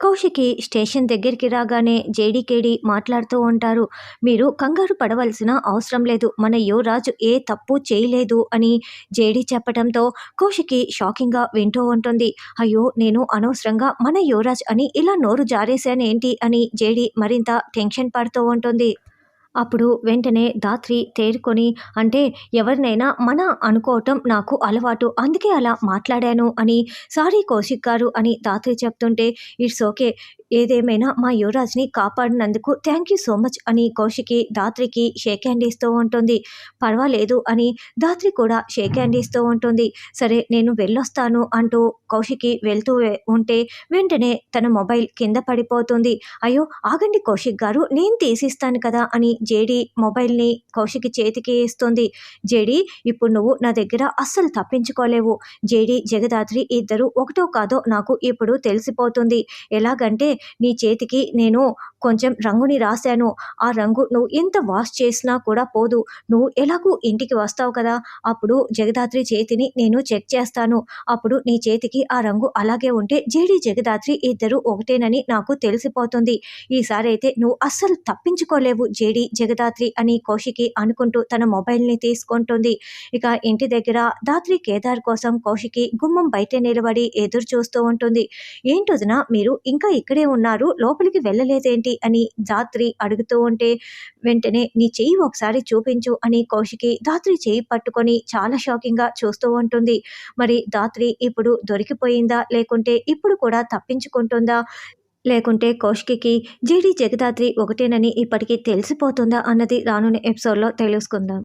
Kaushiki station దగ్గరికి రాగానే జేడీకేడి మాట్లాడుతూ ఉంటారు. మీరు కంగారు పడవలసిన అవసరం లేదు. మన యువరాజు ఏ తప్పు చేయలేదు అని జేడీ చెప్పడంతో కౌశికి షాకింగ్గా వింటూ ఉంటుంది. అయ్యో నేను అనవసరంగా మన యువరాజ్ అని ఇలా నోరు జారేశానేంటి అని జేడీ మరింత టెన్షన్ పడుతూ ఉంటుంది. అప్పుడు వెంటనే దాత్రి తేరుకొని అంటే ఎవరినైనా మన అనుకోవటం నాకు అలవాటు అందుకే అలా మాట్లాడాను అని సారీ కౌశిక్ గారు అని దాత్రి చెప్తుంటే ఇట్స్ ఓకే ఏదేమైనా మా యువరాజ్ని కాపాడినందుకు థ్యాంక్ యూ సో మచ్ అని కౌశికి దాత్రికి షేక్ హ్యాండ్ ఇస్తూ ఉంటుంది. పర్వాలేదు అని దాత్రి కూడా షేక్ హ్యాండ్ ఇస్తూ ఉంటుంది. సరే నేను వెళ్ళొస్తాను అంటూ కౌశికి వెళ్తూ ఉంటే వెంటనే తన మొబైల్ కింద పడిపోతుంది. అయ్యో ఆగండి కౌశిక్ గారు నేను తీసిస్తాను కదా అని జేడి మొబైల్ని కౌశికి చేతికి ఇస్తుంది. జేడి ఇప్పుడు నువ్వు నా దగ్గర అస్సలు తప్పించుకోలేవు. జేడి జగదాత్రి ఇద్దరు ఒకటో కాదో నాకు ఇప్పుడు తెలిసిపోతుంది. ఎలాగంటే నీ చేతికి నేను కొంచెం రంగుని రాశాను. ఆ రంగు నువ్వు ఎంత వాష్ చేసినా కూడా పోదు. నువ్వు ఎలాగూ ఇంటికి వస్తావు కదా? అప్పుడు జగదాత్రి చేతిని నేను చెక్ చేస్తాను. అప్పుడు నీ చేతికి ఆ రంగు అలాగే ఉంటే జేడి జగదాత్రి ఇద్దరు ఒకటేనని నాకు తెలిసిపోతుంది. ఈసారి అయితే నువ్వు అస్సలు తప్పించుకోలేవు జేడి జగదాత్రి అని కౌశికి అనుకుంటూ తన మొబైల్ని తీసుకుంటుంది. ఇక ఇంటి దగ్గర దాత్రి కేదార్ కోసం కౌశికి గుమ్మం బయట నిలబడి ఎదురు చూస్తూ ఉంటుంది. ఏంటొదిన మీరు ఇంకా ఇక్కడే ఉన్నారు? లోపలికి వెళ్ళలేదేంటి? అని ధాత్రి అడుగుతూ ఉంటే వెంటనే నీ చెయ్యి ఒకసారి చూపించు అని కౌశికి ధాత్రి చెయ్యి పట్టుకొని చాలా షాకింగ్గా చూస్తూ ఉంటుంది. మరి దాత్రి ఇప్పుడు దొరికిపోయిందా? లేకుంటే ఇప్పుడు కూడా తప్పించుకుంటుందా? లేకుంటే కౌశికి జీడి జగదాత్రి ఒకటేనని ఇప్పటికీ తెలిసిపోతుందా? అన్నది రానున్న ఎపిసోడ్లో తెలుసుకుందాం.